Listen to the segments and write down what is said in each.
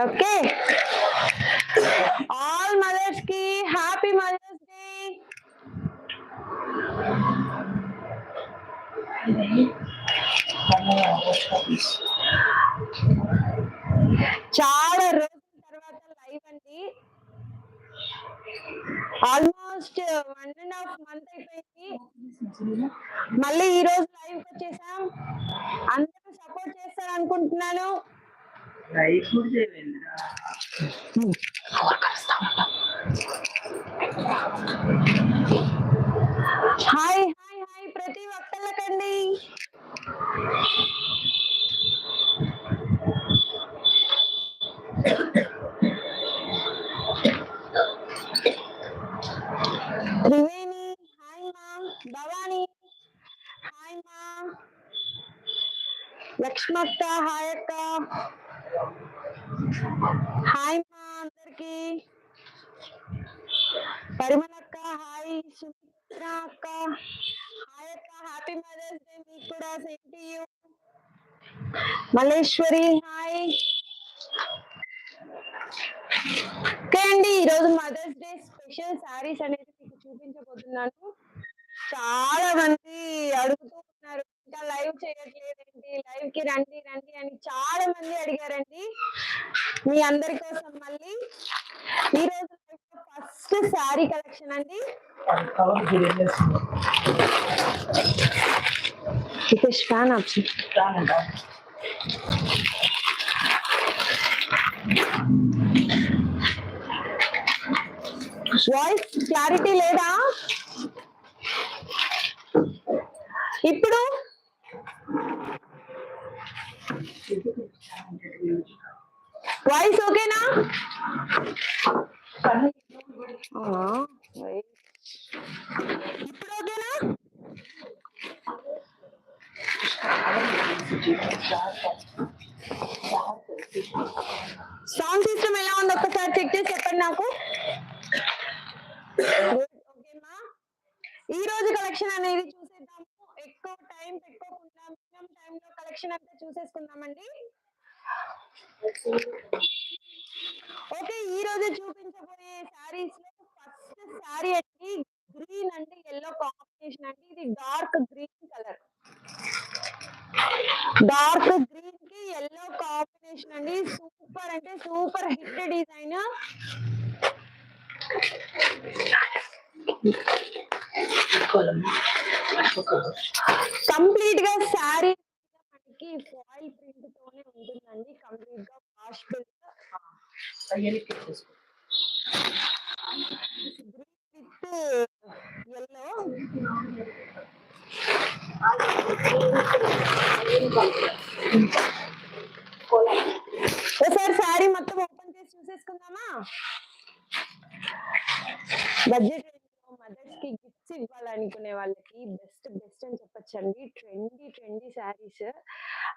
Okay. All మదర్స్కి happy mothers day చాలా రోజుల తర్వాత లైవ్ అండి. Almost one and half month అయిపోయింది. మళ్ళీ ఈ రోజు లైవ్ వచ్చేసాం. అందరూ సపోర్ట్ చేస్తారు అనుకుంటున్నాను కూడా చేయలేదురా హాయ్ హాయ్ హాయ్ ప్రతి ఒక్కళ్ళకండి త్రివేణి హాయ్ మా భవాని హాయ్ మా లక్ష్మక్క హాయ్ అక్క హాయ్ మా అందరికి. పరిమళక్క హాయ్. సుమిత్ర అక్క. హాయ్ అక్క హ్యాపీ మదర్స్ డే మీకు కూడా. Sent you Malleshwari hi. Okay అండి ఈరోజు మదర్స్ డే స్పెషల్ శారీస్ అనేది మీకు చూపించబోతున్నాను. చాలా మంది అడుగుతూ ఉన్నారు ఇంకా లైవ్ చేయట్లేదండి లైవ్కి రండి రండి అని చాలా మంది అడిగారండి మీ అందరి కోసం మళ్ళీ ఈ రోజు ఫస్ట్ శారీ కలెక్షన్ అండి. Cover option. వాయిస్ క్లారిటీ లేదా? ఇప్పుడు వాయిస్ ఓకేనా. ఇప్పుడు ఓకేనా? సౌండ్ సిస్టమ్ ఎలా ఉంది? ఒక్కసారి చెక్ చేసి చెప్పండి నాకు. ఈ రోజు కలెక్షన్ అనేది చూసేద్దాము. ఎక్కువ టైం పెట్టుకోకుండా మినిమం టైం లో కలెక్షన్ అంతా చూసేసుకుందామండి ఓకే ఈ రోజు చూపించబోయే శారీస్లో ఫస్ట్ శారీ అండి గ్రీన్ అండి ఎల్లో కాంబినేషన్ అండి ఇది డార్క్ గ్రీన్ కలర్ డార్క్ గ్రీన్కి ఎల్లో కాంబినేషన్ అండి సూపర్ అంటే సూపర్ గిఫ్ట్ డిజైన్. కంప్లీట్గా శారీ మనకి ఫాయిల్ ప్రింట్ తోనే ఉంటుందండి. కంప్లీట్గా వాష్ విత్ ఎల్లో ఒకసారి శారీ మొత్తం ఓపెన్ చేసి చూసేసుకుందామా? బడ్జెట్ మదర్స్కి గిఫ్ట్స్ ఇవ్వాలనుకునే వాళ్ళకి బెస్ట్ బెస్ట్ అని చెప్పొచ్చండి. ట్రెండీ ట్రెండీ శారీస్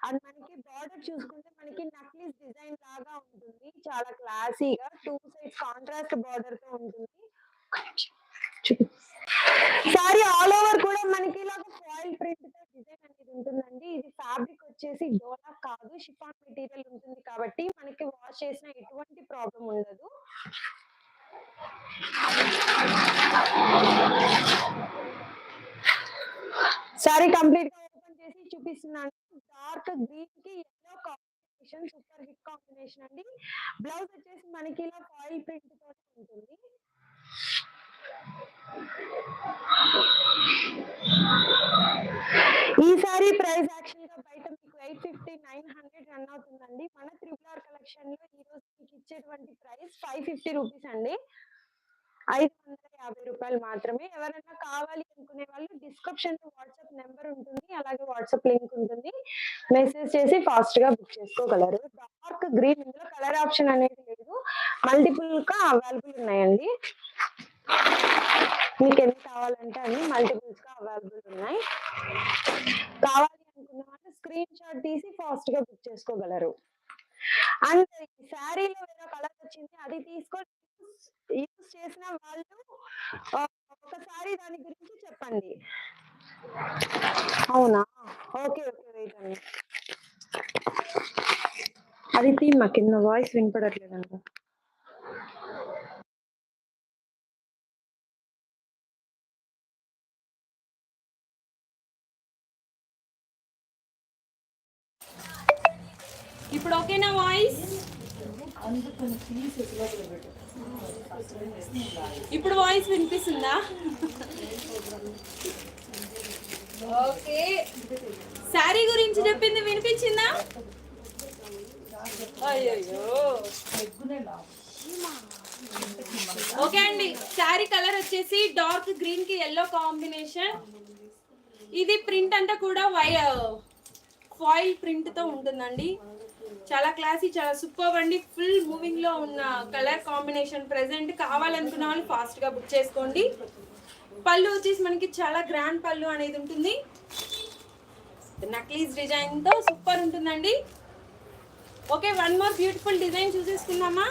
అండ్ మనకి బార్డర్ చూసుకుంటే మనకి నక్లీస్ డిజైన్ లాగా ఉంటుంది. చాలా క్లాసీగా టూ సైడ్స్ కాంట్రాస్ట్ బార్డర్తో ఉంటుంది. సారీ ఆల్ ఓవర్ కూడా మనకి ఇలా ఫాయిల్ ప్రింట్తో డిజైన్ అనేది ఉంటుందండి. ఇది ఫ్యాబ్రిక్ వచ్చేసి డోలా కాదు షిఫాన్ మెటీరియల్ ఉంటుంది కాబట్టి మనకి వాష్ చేసిన ఎటువంటి ప్రాబ్లం ఉండదు. సారీ కంప్లీట్గా ఓపెన్ చేసి చూపిస్తున్నాను. డార్క్ గ్రీన్కి yellow combination super hit combination అండి. బ్లౌజ్ వచ్చేసి మనకి ఇలా ఫాయిల్ ప్రింట్ తోటి ఉంటుంది. ఈ సారీ ప్రైస్ యాక్చువల్గా బయట eight fifty nine hundred run అవుతుందండి. మన త్రిపుల్ ఆర్ కలెక్షన్లో ఈ రోజు మీకు ఇచ్చేటువంటి ప్రైస్ ఫైవ్ ఫిఫ్టీ రూపీస్ అండి. ఐదు వందల యాభై రూపాయలు మాత్రమే. ఎవరైనా కావాలి అనుకునే వాళ్ళు డిస్క్రిప్షన్లో వాట్సాప్ నెంబర్ ఉంటుంది. అలాగే వాట్సాప్ లింక్ ఉంటుంది. మెసేజ్ చేసి ఫాస్ట్గా బుక్ చేసుకోగలరు. డార్క్ గ్రీన్ ఇందులో కలర్ ఆప్షన్ అనేది లేదు. మల్టిపుల్గా అవైలబుల్ ఉన్నాయండి. మీకు ఎన్ని కావాలంటే అన్ని మల్టిపుల్స్గా అవైలబుల్ ఉన్నాయి. కావాలి అనుకున్న వాళ్ళు స్క్రీన్ షాట్ తీసి ఫాస్ట్గా బుక్ చేసుకోగలరు. అండ్ శారీలో వేరే కలర్ వచ్చింది అది తీసుకొని యూజ్ చేసిన వాళ్ళు ఒకసారి దాని గురించి చెప్పండి. అవునా? ఓకే ఓకే వెయిట్ అండి. అది తీమ్మా కింద వాయిస్ వినపడట్లేదంట ఇప్పుడు ఓకేనా వాయిస్ ఇప్పుడు వాయిస్ వినిపిస్తుందా? ఓకే శారీ గురించి చెప్పింది వినిపించిందా? అయ్యో ఓకే అండి. శారీ కలర్ వచ్చేసి డార్క్ గ్రీన్కి ఎల్లో కాంబినేషన్ ఇది ప్రింట్ అంతా కూడా వై ఫాయిల్ ప్రింట్తో ఉంటుందండి. చాలా క్లాసీ చాలా సూపర్ అండి. ఫుల్ మూవింగ్లో ఉన్న కలర్ కాంబినేషన్ ప్రెసెంట్ కావాలనుకున్న వాళ్ళు ఫాస్ట్గా బుక్ చేసుకోండి. పళ్ళు వచ్చేసి మనకి చాలా గ్రాండ్ పళ్ళు అనేది ఉంటుంది. నక్లీస్ డిజైన్తో సూపర్ ఉంటుందండి. Okay one more beautiful design చూసేసుకుందామా?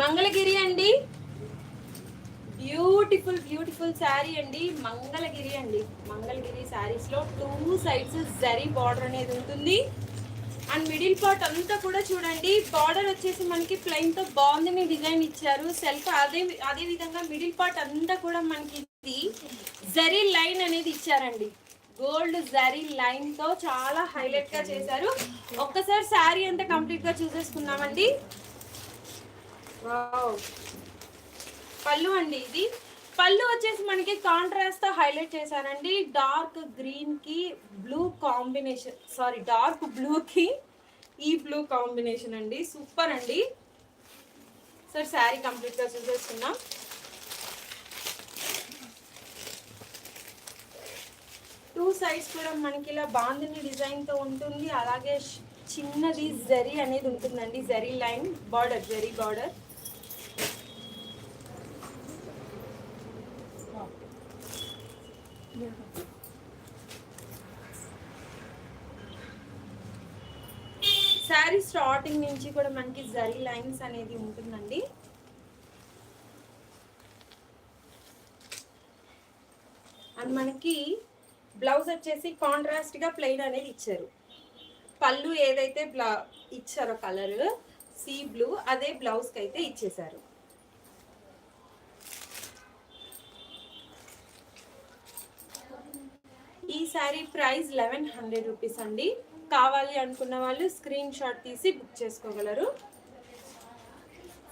Mangalagiri అండి. బ్యూటిఫుల్ బ్యూటిఫుల్ శారీ అండి. మంగళగిరి అండి. మంగళగిరి శారీస్లో టూ సైడ్స్ జరీ బార్డర్ అనేది ఉంటుంది. అండ్ మిడిల్ పార్ట్ అంతా కూడా చూడండి. బార్డర్ వచ్చేసి మనకి ప్లెయిన్తో బాగుంది డిజైన్ ఇచ్చారు. సెల్ఫ్ అదే అదే విధంగా మిడిల్ పార్ట్ అంతా కూడా మనకి ఇది జరీ లైన్ అనేది ఇచ్చారండి. గోల్డ్ జరీ లైన్తో చాలా హైలైట్గా చేశారు. ఒక్కసారి శారీ అంతా కంప్లీట్గా చూసేసుకున్నామండి పళ్ళు అండి ఇది. పళ్ళు వచ్చేసి మనకి కాంట్రాస్ట్తో హైలైట్ చేశారండి డార్క్ గ్రీన్కి blue combination sorry dark blue కి ఈ బ్లూ కాంబినేషన్ అండి. సూపర్ అండి. సార్ శారీ కంప్లీట్గా చూసేసుకున్నాం టూ సైడ్స్ కూడా మనకి ఇలా బాందిని డిజైన్తో ఉంటుంది. అలాగే చిన్నది జరీ అనేది ఉంటుందండి. Zari line border zari border sari starting నుంచి కూడా మనకి జరీ లైన్స్ అనేది ఉంటుందండి. అండ్ మనకి బ్లౌజ్ వచ్చేసి కాంట్రాస్ట్గా ప్లెయిన్ అనేది ఇచ్చారు. పళ్ళు ఏదైతే బ్లా ఇచ్చారో కలర్ సీ బ్లూ అదే బ్లౌజ్కి అయితే ఇచ్చేశారు ఈ sari price eleven hundred rupees అండి. కావాలి అనుకున్న వాళ్ళు స్క్రీన్ షాట్ తీసి బుక్ చేసుకోగలరు.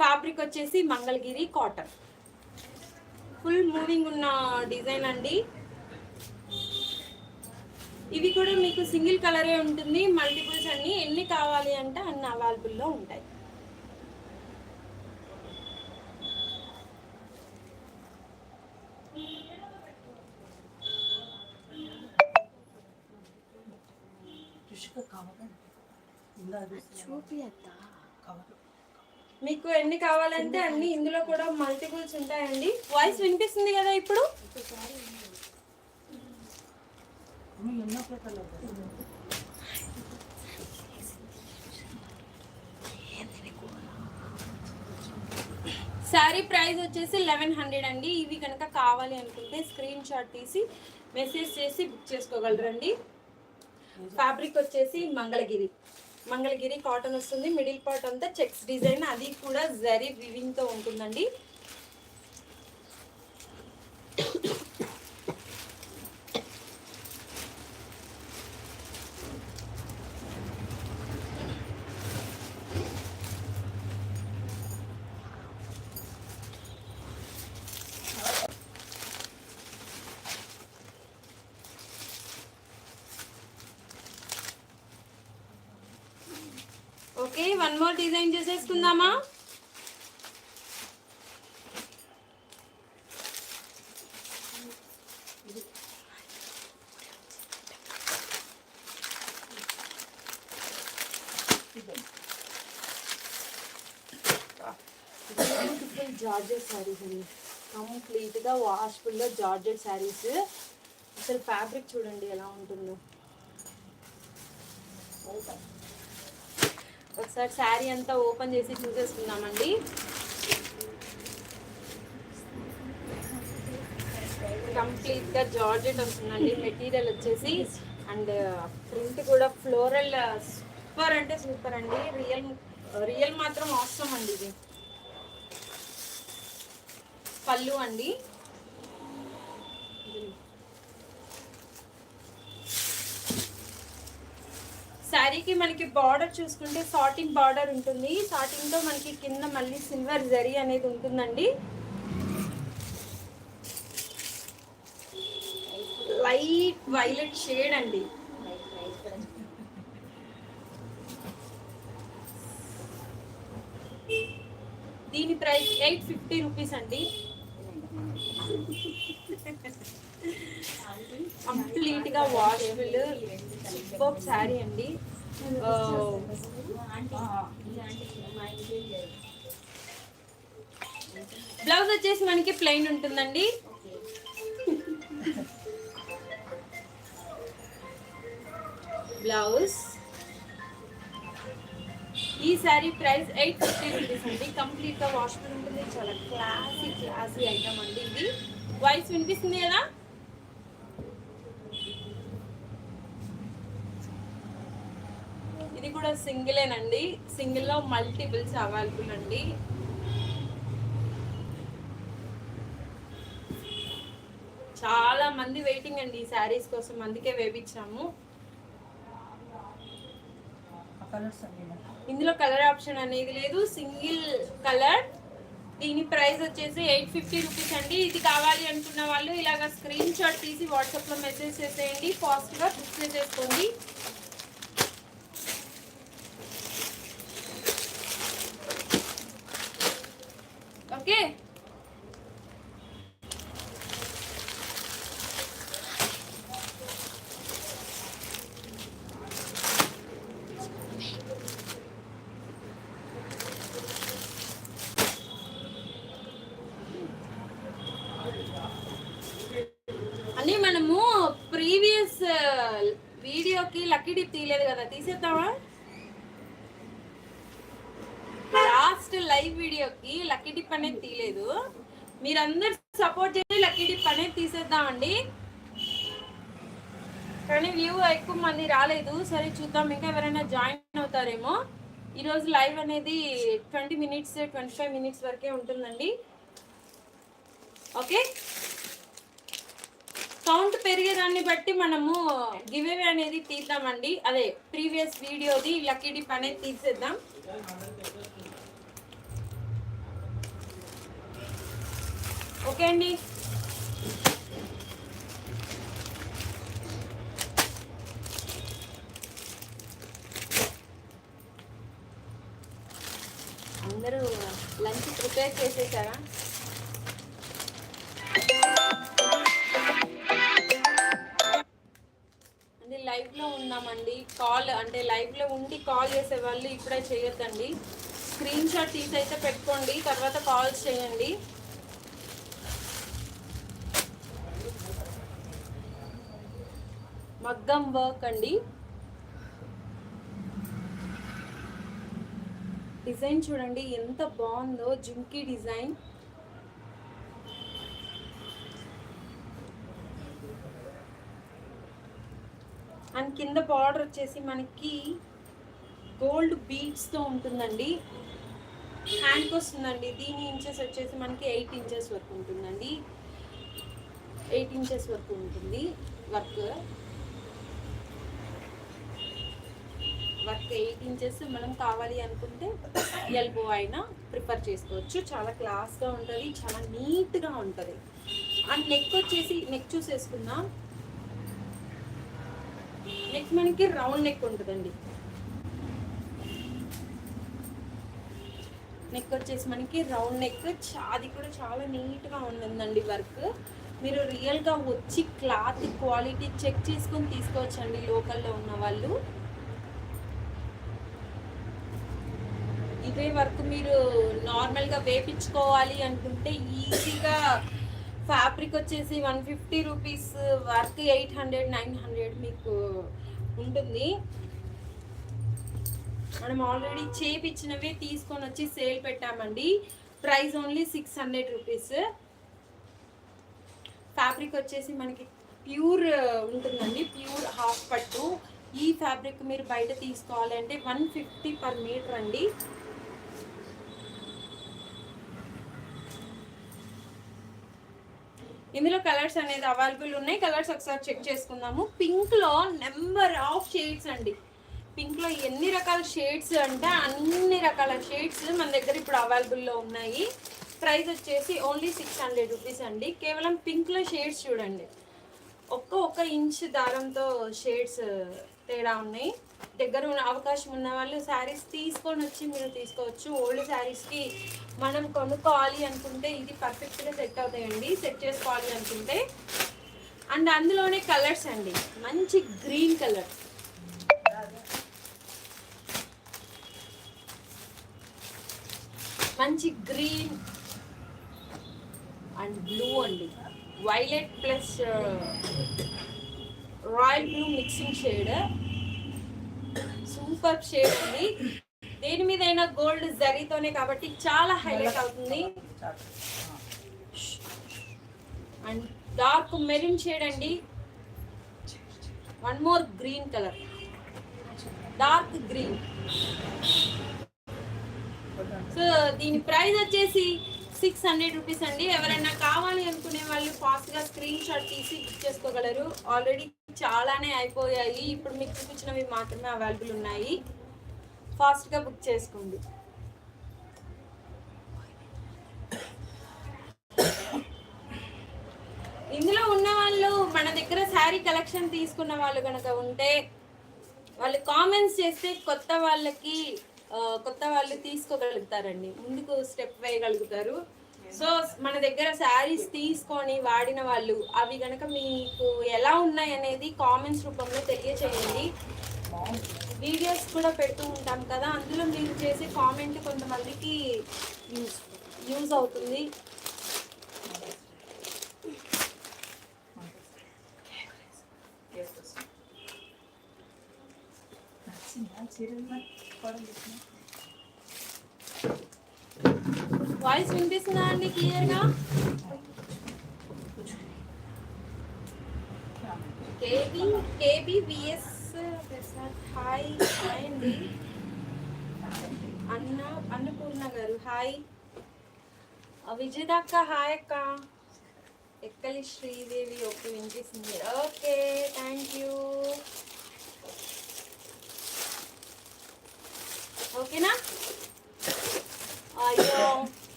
ఫ్యాబ్రిక్ వచ్చేసి మంగళగిరి కాటన్. ఫుల్ మూవింగ్ ఉన్న డిజైన్ అండి. ఇవి కూడా మీకు సింగిల్ కలరే ఉంటుంది. మల్టిపుల్స్ అన్ని ఎన్ని కావాలి అంటే అన్ని అవైలబుల్లో ఉంటాయి. మీకు ఎన్ని కావాలంటే అన్ని ఇందులో కూడా మల్టిపుల్స్ ఉంటాయండి. వాయిస్ వినిపిస్తుంది కదా ఇప్పుడు? శారీ ప్రైస్ వచ్చేసి లెవెన్ హండ్రెడ్ అండి. ఇవి కనుక కావాలి అనుకుంటే స్క్రీన్ షాట్ తీసి మెసేజ్ చేసి బుక్ చేసుకోగలరండి. ఫ్యాబ్రిక్ వచ్చేసి మంగళగిరి. మంగళగిరి కాటన్ వస్తుంది. మిడిల్ పార్ట్ అంతా చెక్స్ డిజైన్ అది కూడా జరీ వివింగ్తో ఉంటుందండి ఓకే వన్ మోర్ డిజైన్ చేసేసుకుందామా? జార్జెట్ జార్జెస్ అండి. కంప్లీట్గా వాష్ఫుల్లో జార్జెట్ శారీస్ అసలు ఫ్యాబ్రిక్ చూడండి ఎలా ఉంటుందో. ఒకసారి శారీ అంతా ఓపెన్ చేసి చూసేసుకుందామండి. కంప్లీట్గా జార్జెట్ వస్తుందండి మెటీరియల్ వచ్చేసి. అండ్ ప్రింట్ కూడా ఫ్లోరల్ సూపర్ అంటే సూపర్ అండి. రియల్ రియల్ మాత్రం అవసరం అండి ఇది. పళ్ళు అండి. శారీకి మనకి బార్డర్ చూసుకుంటే సాటింగ్ బార్డర్ ఉంటుంది. సాటింగ్తో మనకి కింద మళ్ళీ సిల్వర్ జరీ అనేది ఉంటుందండి. లైట్ వైలెట్ షేడ్ అండి. దీని ప్రైస్ ఎయిట్ ఫిఫ్టీ రూపీస్ అండి. కంప్లీట్గా వాషబుల్ సూపర్ శారీ అండి బ్లౌజ్ వచ్చేసి మనకి ప్లెయిన్ ఉంటుందండి. బ్లౌజ్. ఈ sari price eight fifty rupees అండి. కంప్లీట్గా వాషబుల్ ఉంటుంది. చాలా క్లాసీ క్లాసీ ఐటమ్ అండి ఇది. వాయిస్ వినిపిస్తుంది కదా ఇది కూడా సింగిలేనండి. సింగిల్లో మల్టిపుల్స్ అవైలబుల్ అండి చాలా మంది వెయిటింగ్ అండి ఈ శారీస్ కోసం అందుకే వేపించాము. ఇందులో కలర్ ఆప్షన్ అనేది లేదు. Single colour. దీని ప్రైస్ వచ్చేసి ఎయిట్ ఫిఫ్టీ రూపీస్ అండి. ఇది కావాలి అనుకున్న వాళ్ళు ఇలాగ స్క్రీన్ షాట్ తీసి వాట్సాప్లో మెసేజ్ చేసేయండి. ఫాస్ట్గా బుక్ చేసేసుకోండి ఓకే అని మనము ప్రీవియస్ వీడియోకి లక్కీ డిప్ తీయలేదు కదా తీసేద్దామా? లాస్ట్ లైవ్ వీడియోకి లక్కీ డిప్ అనేది తీయలేదు. మీరందరు సపోర్ట్ చేసి లక్కీ డిప్ అనేది తీసేద్దామండి. కానీ వ్యూ ఎక్కువ మంది రాలేదు. సరే చూద్దాం. ఇంకా ఎవరైనా జాయిన్ అవుతారేమో. ఈరోజు లైవ్ అనేది twenty minutes twenty five minutes వరకే ఉంటుందండి. ఓకే కౌంట్ పెరిగేదాన్ని బట్టి మనము గివ్ అవే అనేది తీద్దామండి. అదే ప్రీవియస్ వీడియోది లక్కీ డిప్ అనేది తీసేద్దాం. ఓకే అండి. అందరూ లంచ్ ప్రిపేర్ చేసేసారా? మళ్ళీ ఇప్పుడే చేయొద్దండి. స్క్రీన్ షాట్ తీసి అయితే పెట్టుకోండి తర్వాత కాల్స్ చేయండి. మగ్గం వర్క్ అండి. డిజైన్ చూడండి ఎంత బాగుందో జుంకీ డిజైన్. అండ్ కింద బార్డర్ వచ్చేసి మనకి గోల్డ్ బీడ్స్తో ఉంటుందండి. హ్యాండ్కి వస్తుందండి. దీని ఇంచెస్ వచ్చేసి మనకి ఎయిట్ ఇంచెస్ వరకు ఉంటుందండి. ఎయిట్ ఇంచెస్ వరకు ఉంటుంది వర్క్. వర్క్ ఎయిట్ ఇంచెస్ మనం కావాలి అనుకుంటే ఎల్బో అయినా ప్రిఫర్ చేసుకోవచ్చు. చాలా క్లాస్గా ఉంటుంది చాలా నీట్గా ఉంటుంది. అండ్ నెక్ వచ్చేసి నెక్ చూసేసుకుందాం. నెక్ మనకి రౌండ్ నెక్ ఉంటుందండి. నెక్ వచ్చేసి మనకి రౌండ్ నెక్ అది కూడా చాలా నీట్గా ఉంటుందండి వర్క్ మీరు రియల్గా వచ్చి క్లాత్ క్వాలిటీ చెక్ చేసుకొని తీసుకోవచ్చండి లోకల్లో ఉన్న వాళ్ళు. ఇదే వర్క్ మీరు నార్మల్గా వేపించుకోవాలి అనుకుంటే ఈజీగా ఫ్యాబ్రిక్ వచ్చేసి one fifty rupees work eight hundred nine hundred మీకు ఉంటుంది. మనం ఆల్రెడీ చేపించినవే తీసుకొని వచ్చి సేల్ పెట్టామండి. Price only six hundred rupees fabric వచ్చేసి మనకి ప్యూర్ uh, ఉంటుందండి. ప్యూర్ హాఫ్ పట్టు. ఈ ఫ్యాబ్రిక్ మీరు బయట తీసుకోవాలంటే వన్ ఫిఫ్టీ పర్ మీటర్ అండి. ఇందులో కలర్స్ అనేది అవైలబుల్ ఉన్నాయి. కలర్స్ ఒకసారి చెక్ చేసుకుందాము. పింక్లో నెంబర్ ఆఫ్ షేడ్స్ అండి. పింక్లో ఎన్ని రకాల షేడ్స్ అంటే అన్ని రకాల షేడ్స్ మన దగ్గర ఇప్పుడు అవైలబుల్లో ఉన్నాయి. ప్రైస్ వచ్చేసి ఓన్లీ సిక్స్ హండ్రెడ్ రూపీస్ అండి. కేవలం పింక్లో షేడ్స్ చూడండి. ఒక్క ఒక్క ఇంచ్ దారంతో షేడ్స్ తేడా ఉన్నాయి. దగ్గర ఉన్న అవకాశం ఉన్న వాళ్ళు శారీస్ తీసుకొని వచ్చి మీరు తీసుకోవచ్చు. ఓల్డ్ శారీస్కి మనం కొనుక్కోవాలి అనుకుంటే ఇది పర్ఫెక్ట్గా సెట్ అవుతాయండి. సెట్ చేసుకోవాలి అనుకుంటే. అండ్ అందులోనే కలర్స్ అండి. మంచి గ్రీన్ కలర్ మంచి గ్రీన్ అండ్ బ్లూ అండి. Violet plus royal blue mixing shade super shade ఉంది దేని మీద అయినా గోల్డ్ జరీతోనే కాబట్టి చాలా హైలైట్ అవుతుంది. అండ్ డార్క్ మెరూన్ షేడ్ అండి. One more green colour dark green so దీని ప్రైస్ వచ్చేసి సిక్స్ హండ్రెడ్ రూపీస్ అండి. ఎవరైనా కావాలి అనుకునే వాళ్ళు ఫాస్ట్గా స్క్రీన్ షాట్ తీసి బుక్ చేసుకోగలరు. ఆల్రెడీ చాలానే అయిపోయాయి. ఇప్పుడు మీకు చూపించినవి మాత్రమే అవైలబుల్ ఉన్నాయి. ఫాస్ట్గా బుక్ చేసుకోండి. ఇందులో ఉన్న వాళ్ళు మన దగ్గర శారీ కలెక్షన్ తీసుకున్న వాళ్ళు కనుక ఉంటే వాళ్ళు కామెంట్స్ చేస్తే కొత్త వాళ్ళకి కొత్త వాళ్ళు తీసుకోగలుగుతారండి. ముందుకు స్టెప్ వేయగలుగుతారు. సో మన దగ్గర శారీస్ తీసుకొని వాడిన వాళ్ళు అవి కనుక మీకు ఎలా ఉన్నాయి అనేది కామెంట్స్ రూపంలో తెలియచేయండి. వీడియోస్ కూడా పెడుతూ ఉంటాం కదా అందులో మీరు చేసే కామెంట్ కొంతమందికి యూజ్ యూజ్ అవుతుంది. వాయిస్ వినిపిస్తుందా అండి క్లియర్గా KB KB VS Prasad hi hi అండి అన్న అన్నపూర్ణ గారు హాయ్ విజయదక్క హాయ్ అక్క ఎక్కలి శ్రీదేవి ఓకే వినిపిస్తుంది ఓకే థ్యాంక్ యూ ఓకేనా? అయ్యో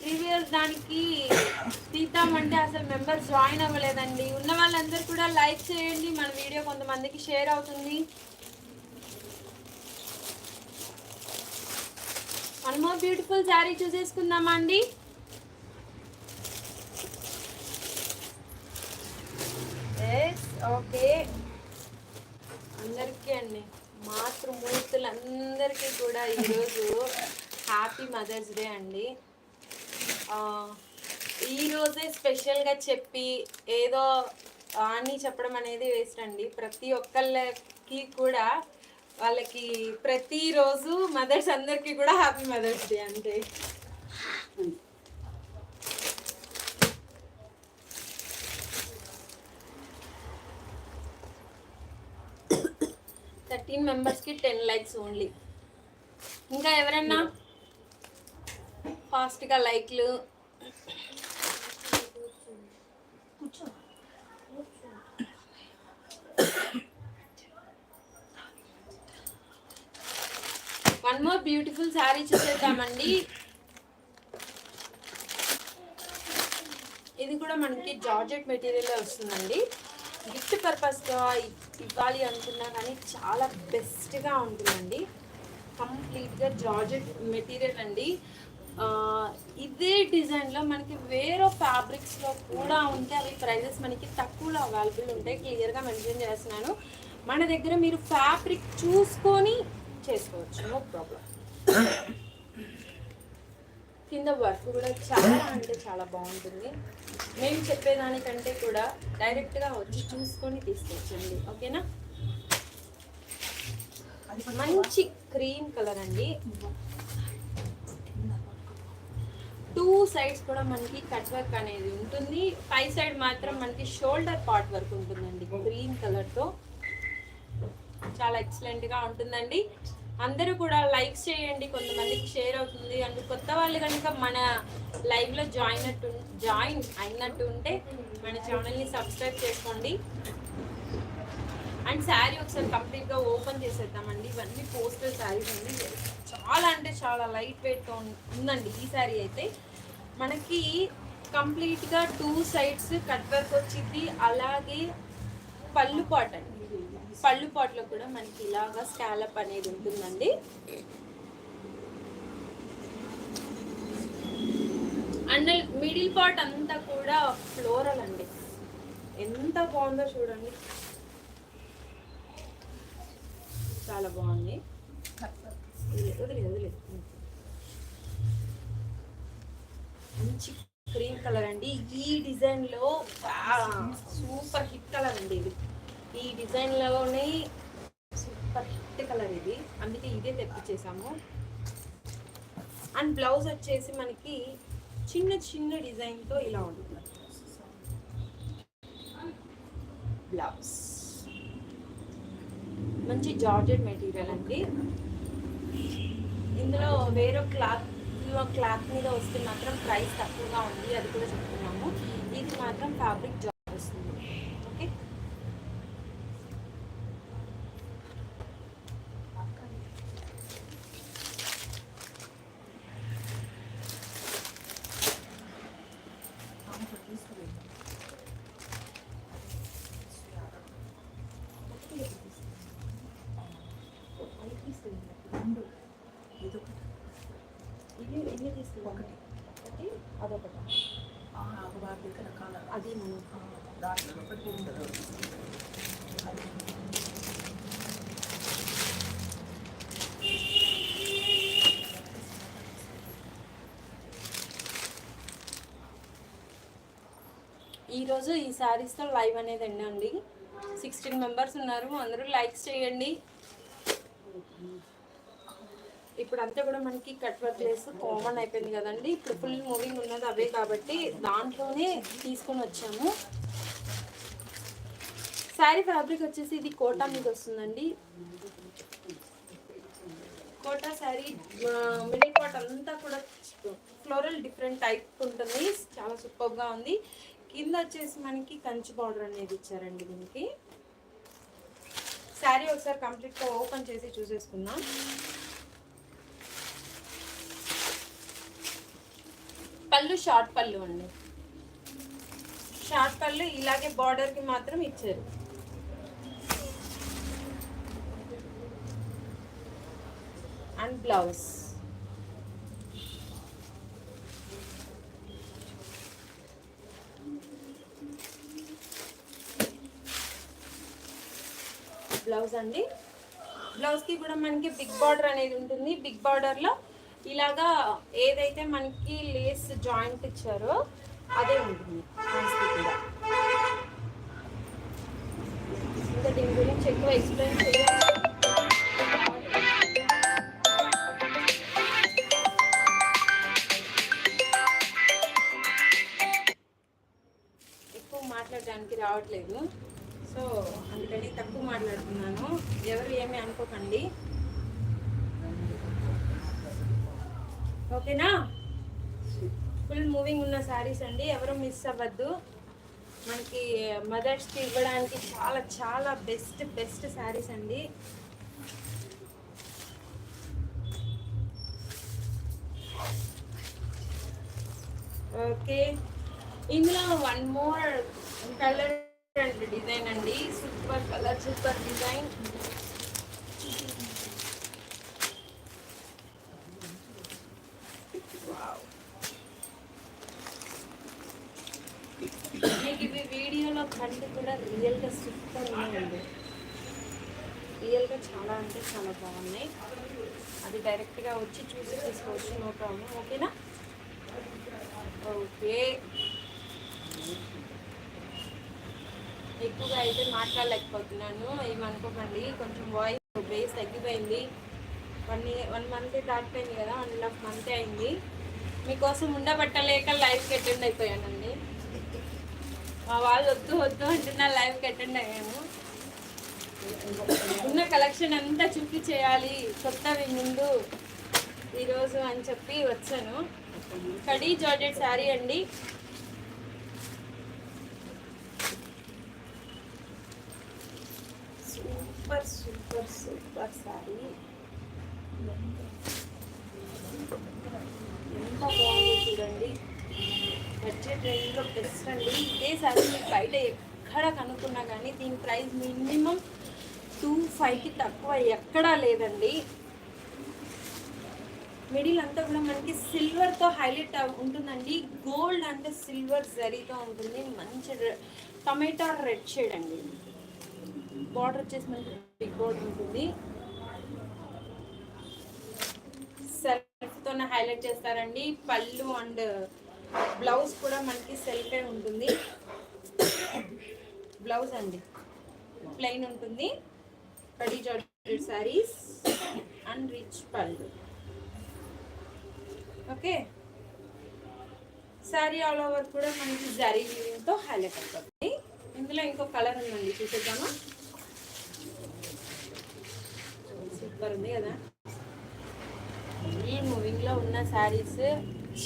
ప్రీవియస్ దానికి తీద్దామంటే అసలు మెంబర్స్ జాయిన్ అవ్వలేదండి. ఉన్న వాళ్ళందరూ కూడా లైక్ చేయండి. మన వీడియో కొంతమందికి షేర్ అవుతుంది. మనమో బ్యూటిఫుల్ శారీ చూసేసుకుందామా అండి ఓకే అందరికీ అండి. మాతృమూర్తులందరికీ కూడా ఈరోజు హ్యాపీ మదర్స్ డే అండి. ఈరోజే స్పెషల్గా చెప్పి ఏదో అని చెప్పడం అనేది వేస్ట్ అండి. ప్రతి ఒక్కళ్ళకి కూడా వాళ్ళకి ప్రతిరోజు మదర్స్ అందరికీ కూడా హ్యాపీ మదర్స్ డే అంటే థర్టీన్ మెంబర్స్కి టెన్ లైక్స్ ఓన్లీ. ఇంకా ఎవరన్నా? ఫాస్ట్గా లైక్లు. వన్ మోర్ బ్యూటిఫుల్ శారీ చూసేద్దామండి. ఇది కూడా మనకి జార్జెట్ మెటీరియల్ వస్తుందండి. గిఫ్ట్ పర్పస్గా ఇవ్వాలి అనుకున్నా కానీ చాలా బెస్ట్గా ఉంటుందండి. కంప్లీట్గా జార్జెట్ మెటీరియల్ అండి. ఇదే డిజైన్లో మనకి వేరే ఫ్యాబ్రిక్స్లో కూడా ఉంటే అవి ప్రైజెస్ మనకి తక్కువలో అవైలబుల్ ఉంటాయి. క్లియర్గా మెన్షన్ చేస్తున్నాను. మన దగ్గర మీరు ఫ్యాబ్రిక్ చూసుకొని చేసుకోవచ్చు. నో ప్రాబ్లం కింద వర్క్ కూడా చాలా అంటే చాలా బాగుంటుంది. మేము చెప్పేదానికంటే కూడా డైరెక్ట్గా వచ్చి చూసుకొని తీసుకొచ్చండి. ఓకేనా? మంచి క్రీమ్ కలర్ అండి. టూ సైడ్స్ కూడా మనకి కట్ వర్క్ అనేది ఉంటుంది. పై సైడ్ మాత్రం మనకి షోల్డర్ పార్ట్ వర్క్ ఉంటుందండి గ్రీన్ కలర్తో. చాలా ఎక్సలెంట్గా ఉంటుందండి. అందరూ కూడా లైక్స్ చేయండి కొంతమందికి షేర్ అవుతుంది. అండ్ కొత్త వాళ్ళు కనుక మన లైవ్లో జాయిన్ అట్టు జాయిన్ అయినట్టు ఉంటే మన ఛానల్ని సబ్స్క్రైబ్ చేసుకోండి. అండ్ శారీ ఒకసారి కంప్లీట్గా ఓపెన్ చేసేద్దామండి. ఇవన్నీ పోస్టర్ శారీస్ అండి. చాలా అంటే చాలా లైట్ వెయిట్ ఉం- ఉందండి ఈ శారీ అయితే. మనకి కంప్లీట్గా టూ సైడ్స్ కట్ వర్క్ వచ్చింది. అలాగే పళ్ళు పాట్ అండి. పళ్ళు పాట్లో కూడా మనకి ఇలాగా స్కాలప్ అనేది ఉంటుందండి. అండ్ మిడిల్ పార్ట్ అంతా కూడా ఫ్లోరల్ అండి. ఎంత బాగుందో చూడండి. చాలా బాగుంది. మంచి క్రీమ్ కలర్ అండి. ఈ డిజైన్లో సూపర్ హిట్ కలర్ అండి ఇది. ఈ డిజైన్లోనే కలర్ ఇది. అందుకే ఇదే తెప్పించేసాము అండ్ బ్లౌజ్ వచ్చేసి మనకి చిన్న చిన్న డిజైన్తో ఇలా ఉంటుంది. బ్లౌజ్. మంచి జార్జెట్ మెటీరియల్ అండి. ఇందులో వేరే క్లాత్ క్లాత్ మీద వస్తే మాత్రం ప్రైస్ తక్కువగా ఉంది. అది కూడా చెప్తున్నాము. ఇది మాత్రం ఫ్యాబ్రిక్ ఈరోజు ఈ శారీస్తో లైవ్ అనేది అండి సిక్స్టీన్ మెంబర్స్ ఉన్నారు. అందరూ లైక్స్ చేయండి. ఇప్పుడు అంతా కూడా మనకి కట్ వర్క్ లేస్ కామన్ అయిపోయింది కదండి. ఇప్పుడు ఫుల్ మూవింగ్ ఉన్నది అవే కాబట్టి దాంట్లోనే తీసుకొని వచ్చాము. శారీ ఫ్యాబ్రిక్ వచ్చేసి ఇది కోటా మీద వస్తుందండి. కోటా శారీ మిడిల్ పార్ట్ అంతా కూడా ఫ్లోరల్ డిఫరెంట్ టైప్ ఉంటుంది. చాలా సూపర్గా ఉంది. కింద వచ్చేసి మనకి కంచి బార్డర్ అనేది ఇచ్చారండి దీనికి. శారీ ఒకసారి కంప్లీట్గా ఓపెన్ చేసి చూసేసుకుందాం. పళ్ళు షార్ట్ పళ్ళు అండి. షార్ట్ పళ్ళు ఇలాగే బార్డర్కి మాత్రం ఇచ్చారు. And blouse. బ్లౌజ్ అండి. బ్లౌజ్కి కూడా మనకి బిగ్ బార్డర్ అనేది ఉంటుంది. బిగ్ బార్డర్లో ఇలాగా ఏదైతే మనకి లేస్ జాయింట్ ఇచ్చారో అదే ఉంటుంది. కూడా. ఇంకా దీని గురించి ఎక్కువ ఎక్స్ప్లెయిన్ ఎవరు ఏమీ అనుకోకండి. ఓకేనా? ఫుల్ మూవింగ్ ఉన్న శారీస్ అండి. ఎవరు మిస్ అవ్వద్దు. మనకి eh, మదర్స్కి ఇవ్వడానికి చాలా చాలా బెస్ట్ బెస్ట్ శారీస్ అండి. ఓకే. ఇందులో వన్ మోర్ కలర్ డిజైన్ అండి. Super colour super design. మీకు ఇవి వీడియోలో కంటే కూడా రియల్గా సూపర్ ఉన్నాయండి. రియల్గా చాలా అంటే చాలా బాగున్నాయి. అది డైరెక్ట్గా వచ్చి చూసి తీసుకోవచ్చు నో ప్రాబ్లం. ఓకేనా? ఓకే. ఎక్కువగా అయితే మాట్లాడలేకపోతున్నాను. ఏమనుకోకండి కొంచెం వాయిస్ బేస్ తగ్గిపోయింది. వన్ వన్ మంత్ దాటిపోయింది కదా వన్ అండ్ హాఫ్ మంత్ అయింది. మీకోసం ఉండబట్టలేక లైవ్కి అటెండ్ అయిపోయానండి. మా వాళ్ళు వద్దు వద్దు అంటున్నా లైవ్కి అటెండ్ అయ్యాను ఉన్న కలెక్షన్ అంతా చూపి చేయాలి కొత్తవి ముందు ఈరోజు అని చెప్పి వచ్చాను. కడీ జార్జెట్ శారీ అండి. సూపర్ సూపర్ సారీ ఎంత బాగుంది చూడండి బడ్జెట్ రేంజ్లో బెస్ట్ అండి ఇదే శారీ మీరు బయట ఎక్కడ కనుక్కున్నా కానీ దీని ప్రైస్ మినిమం టూ ఫైవ్కి తక్కువ ఎక్కడా లేదండి మిడిల్ అంతా కూడా మనకి సిల్వర్తో హైలైట్ ఉంటుందండి గోల్డ్ అంటే సిల్వర్ జరీతో ఉంటుంది. మంచి రె- టమాటా రెడ్ షేడ్ అండి. బార్డర్ వచ్చేసి మనకి బిగ్ బోర్డర్ ఉంటుంది. సెల్ఫ్తోనే హైలైట్ చేస్తారండి. పళ్ళు అండ్ బ్లౌజ్ కూడా మనకి సెల్ఫే ఉంటుంది. బ్లౌజ్ అండి. ప్లెయిన్ ఉంటుంది. కడీ జార్జెట్ శారీస్ అండ్ రిచ్ పళ్ళు. ఓకే శారీ ఆల్ ఓవర్ కూడా మనకి జరీ తో హైలైట్ అవుతుంది ఇందులో ఇంకో కలర్ ఉందండి చూసేద్దామా? సూపర్ ఉంది కదా. ఈ మూవింగ్లో ఉన్న శారీస్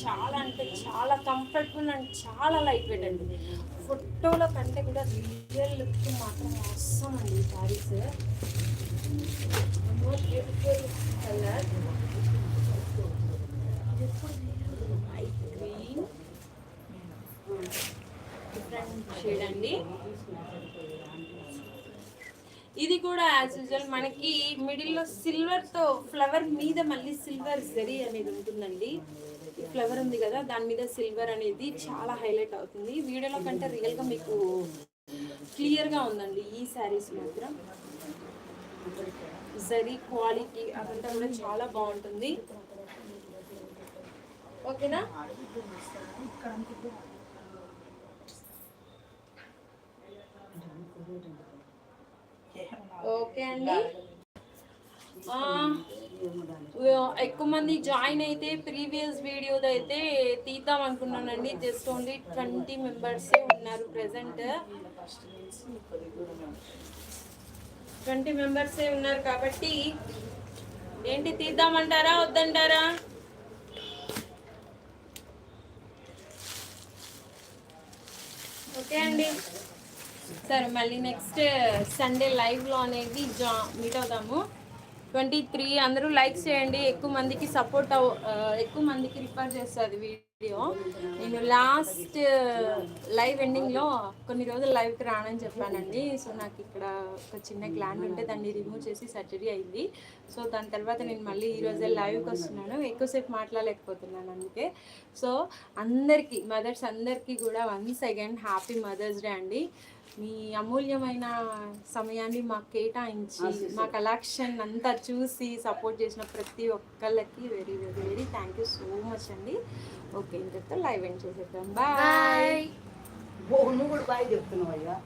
చాలా అంటే చాలా కంఫర్టబుల్ అండ్ చాలా లైట్ వెయిట్ అండి. ఫోటోల కంటే కూడా రియల్ లుక్ మాత్రం అవసరం అండి ఈ saris beautiful colour light green different shade అండి. ఇది కూడా యాజ్ యూజువల్ మనకి మిడిల్లో సిల్వర్తో ఫ్లవర్ మీద మళ్ళీ సిల్వర్ జరీ అనేది ఉంటుందండి. ఫ్లవర్ ఉంది కదా దాని మీద సిల్వర్ అనేది చాలా హైలైట్ అవుతుంది. వీడియోలో కంటే రియల్గా మీకు క్లియర్గా ఉందండి ఈ శారీస్ మాత్రం. జరీ క్వాలిటీ అదంతా కూడా చాలా బాగుంటుంది. ఓకేనా ఓకే అండి. ఎక్కువ మంది జాయిన్ అయితే ప్రీవియస్ వీడియోది అయితే తీద్దాం అనుకున్నానండి. జస్ట్ ఓన్లీ ట్వంటీ మెంబర్సే ఉన్నారు ప్రెసెంట్. ట్వంటీ మెంబర్సే ఉన్నారు కాబట్టి ఏంటి తీద్దామంటారా వద్దంటారా? ఓకే అండి. సరే మళ్ళీ నెక్స్ట్ సండే లైవ్లో అనేది జా మీట్ అవుదాము. ట్వంటీ త్రీ అందరూ లైక్ చేయండి. ఎక్కువ మందికి సపోర్ట్ అవ్ uh, ఎక్కువ మందికి రిఫర్ చేస్తుంది వీడియో నేను లాస్ట్ లైవ్ ఎండింగ్లో కొన్ని రోజులు లైవ్కి రానని చెప్పానండి. సో నాకు ఇక్కడ ఒక చిన్న గ్లాండ్ ఉంటే దాన్ని రిమూవ్ చేసి సర్జరీ అయింది. సో దాని తర్వాత నేను మళ్ళీ ఈరోజే లైవ్కి వస్తున్నాను. ఎక్కువసేపు మాట్లాడలేకపోతున్నాను అందుకే. సో అందరికీ మదర్స్ అందరికీ కూడా once again happy mother's day అండి. మీ అమూల్యమైన సమయాన్ని మాకు కేటాయించి మా కలెక్షన్ అంతా చూసి సపోర్ట్ చేసిన ప్రతి ఒక్కళ్ళకి very very very thank you so much అండి. ఓకే ఇంతతో లైవ్ ఎండ్ చేసేద్దాం. బాయ్. ఓ నువ్వు కూడా బాగా చెప్తున్నావు అయ్యా